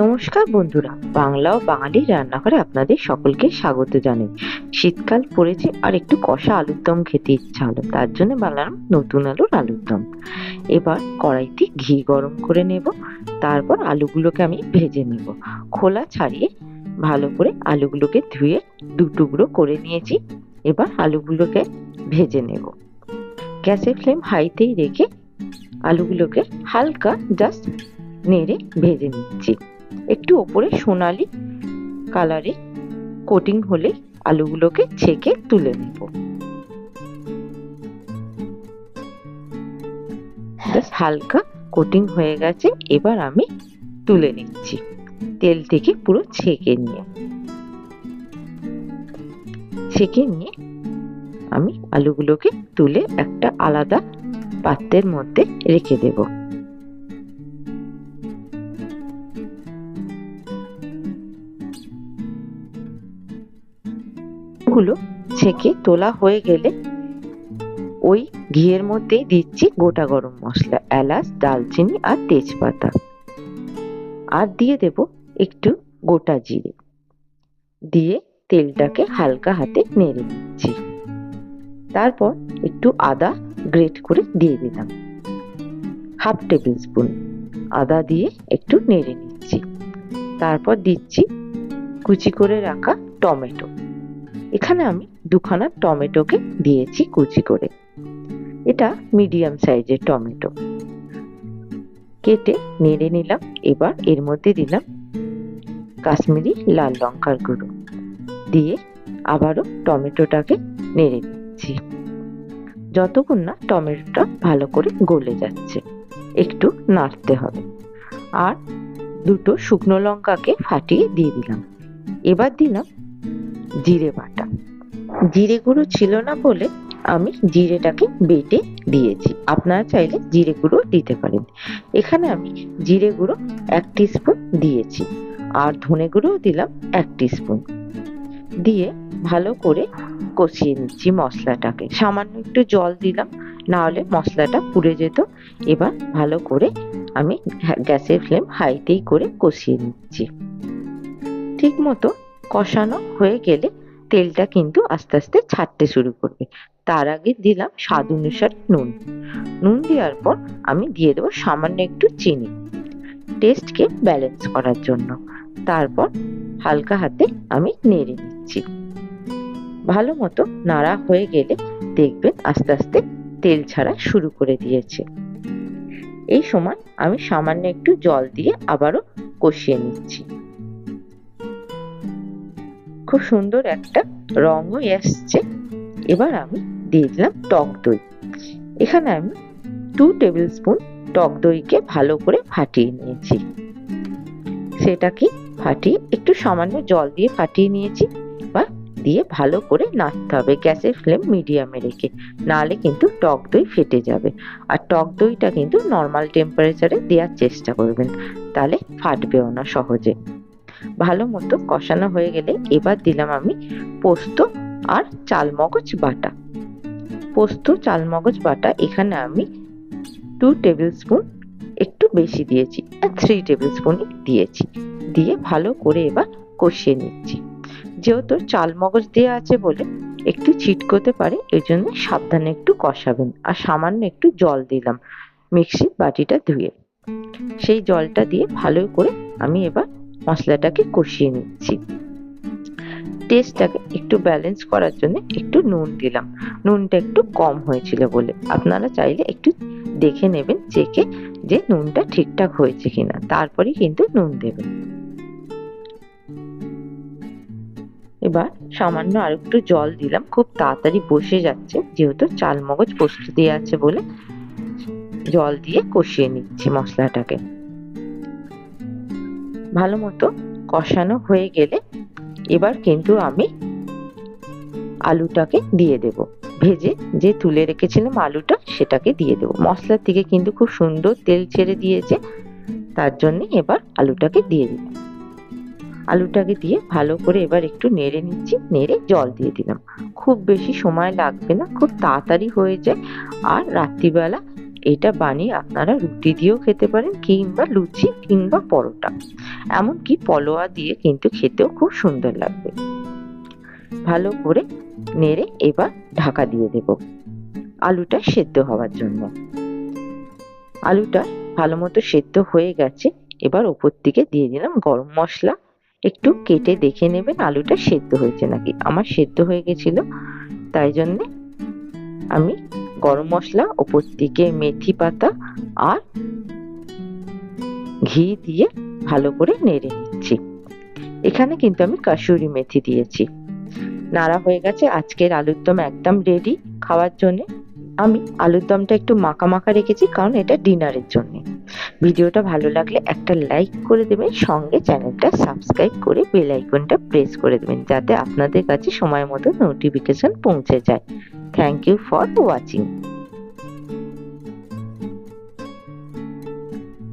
নমস্কার বন্ধুরা, বাংলা ও বাঙালি রান্নাঘরে আপনাদের সকলকে স্বাগত জানাই। শীতকাল পড়েছে আর একটু কষা আলুর দম খেতে ইচ্ছা হলো, তার জন্য বানালাম নতুন আলুর আলুর দম। এবার কড়াইতে ঘি গরম করে নেব, তারপর আলুগুলোকে আমি ভেজে নেব। খোলা ছাড়িয়ে ভালো করে আলুগুলোকে ধুয়ে দু টুকরো করে নিয়েছি, এবার আলুগুলোকে ভেজে নেব। গ্যাসের ফ্লেম হাইতেই রেখে আলুগুলোকে হালকা জাস্ট নেড়ে ভেজে নিচ্ছি। একটু ওপরে সোনালি কালারে কোটিং হলে আলুগুলোকে ছেঁকে তুলে নেব। হালকা কোটিং হয়ে গেছে, এবার আমি তুলে নিচ্ছি। তেল থেকে পুরো ছেঁকে নিয়ে। ছেঁকে নিয়ে আমি আলুগুলোকে তুলে একটা আলাদা পাত্রের মধ্যে রেখে দেবো। গুলো ছেঁকে তোলা হয়ে গেলে ওই ঘিয়ের মধ্যেই দিচ্ছি গোটা গরম মশলা, এলাচ দালচিনি আর তেজপাতা। আর দিয়ে দেব একটু গোটা জিরে। দিয়ে তেলটাকে হালকা হাতে নেড়ে নিচ্ছি তারপর একটু আদা গ্রেট করে দিয়ে দিলাম। হাফ টেবিল স্পুন আদা দিয়ে একটু নেড়ে নিচ্ছি। তারপর দিচ্ছি কুচি করে রাখা টমেটো। এখানে আমি দুখানা টমেটোকে দিয়েছি কুচি করে। এটা মিডিয়াম সাইজের টমেটো। কেটে নেড়ে নিলাম, এবার এর মধ্যে দিলাম কাশ্মীরি লাল লঙ্কার গুঁড়ো। দিয়ে আবারও টমেটোটাকে নেড়ে নিচ্ছি। যতক্ষণ না টমেটোটা ভালো করে গলে যাচ্ছে, একটু নাড়তে হবে। আর দুটো শুকনো লঙ্কাকে ফাটিয়ে দিয়ে দিলাম। এবার দিলাম জিরে বাটা। জিরে গুঁড়ো ছিল না বলে আমি জিরেটাকে বেটে দিয়েছি। আপনারা চাইলে জিরে গুঁড়ো দিতে পারেন। এখানে আমি জিরে গুঁড়ো এক স্পুন দিয়েছি আর ধনে গুঁড়োও দিলাম এক স্পুন দিয়ে ভালো করে কষিয়ে নিচ্ছি মশলাটাকে। সামান্য একটু জল দিলাম না হলে মশলাটা পুড়ে যেত। এবার ভালো করে আমি গ্যাসের ফ্লেম হাইতেই করে কষিয়ে নিচ্ছি। ঠিক মতো কষানো হয়ে গেলে তেলটা কিন্তু আস্তে আস্তে ছাড়তে শুরু করবে। তার আগে দিলাম স্বাদ অনুসারে নুন। নুন দেওয়ার পর আমি দিয়ে দেবো সামান্য একটু চিনি। টেস্টকে ব্যালেন্স করার জন্য। তারপর হালকা হাতে আমি নেড়ে নিচ্ছি। ভালো মতো নাড়া হয়ে গেলে দেখবেন আস্তে আস্তে তেল ছাড়া শুরু করে দিয়েছে। এই সময় আমি সামান্য একটু জল দিয়ে আবারও কষিয়ে নিচ্ছি। খুব সুন্দর একটা রং রঙও এসছে। এবার আমি দিয়ে দিলাম টক দই। এখানে আমি টু টেবিল স্পুন টক দইকে ভালো করে ফাটিয়ে নিয়েছি। সেটাকে ফাটিয়ে একটু সামান্য জল দিয়ে ফাটিয়ে নিয়েছি বা দিয়ে ভালো করে নাড়তে হবে গ্যাসের ফ্লেম মিডিয়ামে রেখে। নাহলে কিন্তু টক দই ফেটে যাবে। আর টক দইটা কিন্তু নর্মাল টেম্পারেচারে দেওয়ার চেষ্টা করবেন। তাহলে ফাটবেও না সহজে। ভালো মতো কষানো হয়ে গেলে এবার দিলাম আমি পোস্ত আর চালমগজ বাটা। পোস্ত, চালমগজ বাটা এখানে আমি টু টেবিল স্পুন একটু বেশি দিয়েছি থ্রি টেবিল স্পুন দিয়েছি। দিয়ে ভালো করে এবার কষিয়ে নিচ্ছি। যেহেতু চালমগজ দেওয়া আছে বলে একটু ছিটকোতে পারে, এই জন্য সাবধানে একটু কষাবেন। আর সামান্য একটু জল দিলাম মিক্সির বাটিটা ধুয়ে। সেই জলটা দিয়ে ভালো করে আমি এবার মশলাটাকে কষিয়ে নিচ্ছি। টেস্টটাকে একটু ব্যালেন্স করার জন্য একটু নুন দিলাম। নুনটা একটু কম হয়েছিল বলে। আপনারা চাইলে একটু দেখে নেবেন চেকে যে নুনটা ঠিকঠাক হয়েছে কিনা। তারপরে কিন্তু নুন দেবেন। এবার সামান্য আর একটু জল দিলাম। খুব তাড়াতাড়ি বসে যাচ্ছে, যেহেতু চাল মগজ পোস্ত দিয়ে আছে বলে জল দিয়ে কষিয়ে নিচ্ছি মশলাটাকে। ভালো মতো কষানো হয়ে গেলে এবার কিন্তু আমি আলুটাকে দিয়ে দেব। ভেজে যে তুলে রেখেছিলাম আলুটা সেটাকে দিয়ে দেবো। মশলার থেকে কিন্তু খুব সুন্দর তেল ছেড়ে দিয়েছে, তার জন্য এবার আলুটাকে দিয়ে দিলাম। আলুটাকে দিয়ে ভালো করে এবার একটু নেড়ে নিচ্ছি, নেড়ে জল দিয়ে দিলাম। খুব বেশি সময় লাগবে না, খুব তাড়াতাড়ি হয়ে যায়। আর রাত্রিবেলা এটা বানিয়ে আপনারা রুটি দিয়েও খেতে পারেন, কিংবা লুচি কিংবা পরোটা। এমনকি পলোয়া দিয়ে কিন্তু খেতেও খুব সুন্দর লাগবে। ভালো করে নেড়ে এবার ঢাকা দিয়ে দেব। আলুটা সেদ্ধ হওয়ার জন্য। আলুটা ভালো মতো সেদ্ধ হয়ে গেছে। এবার ওপর থেকে দিয়ে দিলাম গরম মশলা। একটু কেটে দেখে নেবেন আলুটা সেদ্ধ হয়েছে নাকি। আমার সেদ্ধ হয়ে গেছিল, তাই জন্যে আমি গরম মশলা, ওপর থেকে মেথি পাতা আর ঘি দিয়ে ভালো করে নেড়ে নিচ্ছি। এখানে কিন্তু আমি কাসুরি মেথি দিয়েছি। নাড়া হয়ে গেছে, আজকের আলুর দম একদম রেডি খাওয়ার জন্য আমি আলুর দমটা একটু মাখা মাখা রেখেছি, কারণ এটা ডিনারের জন্য। ভিডিওটা ভালো লাগলে একটা লাইক করে দেবেন, সঙ্গে চ্যানেলটা সাবস্ক্রাইব করে বেল আইকনটা প্রেস করে দেবেন, যাতে আপনাদের কাছে সময় মতো নোটিফিকেশন পৌঁছে যায়। Thank you for watching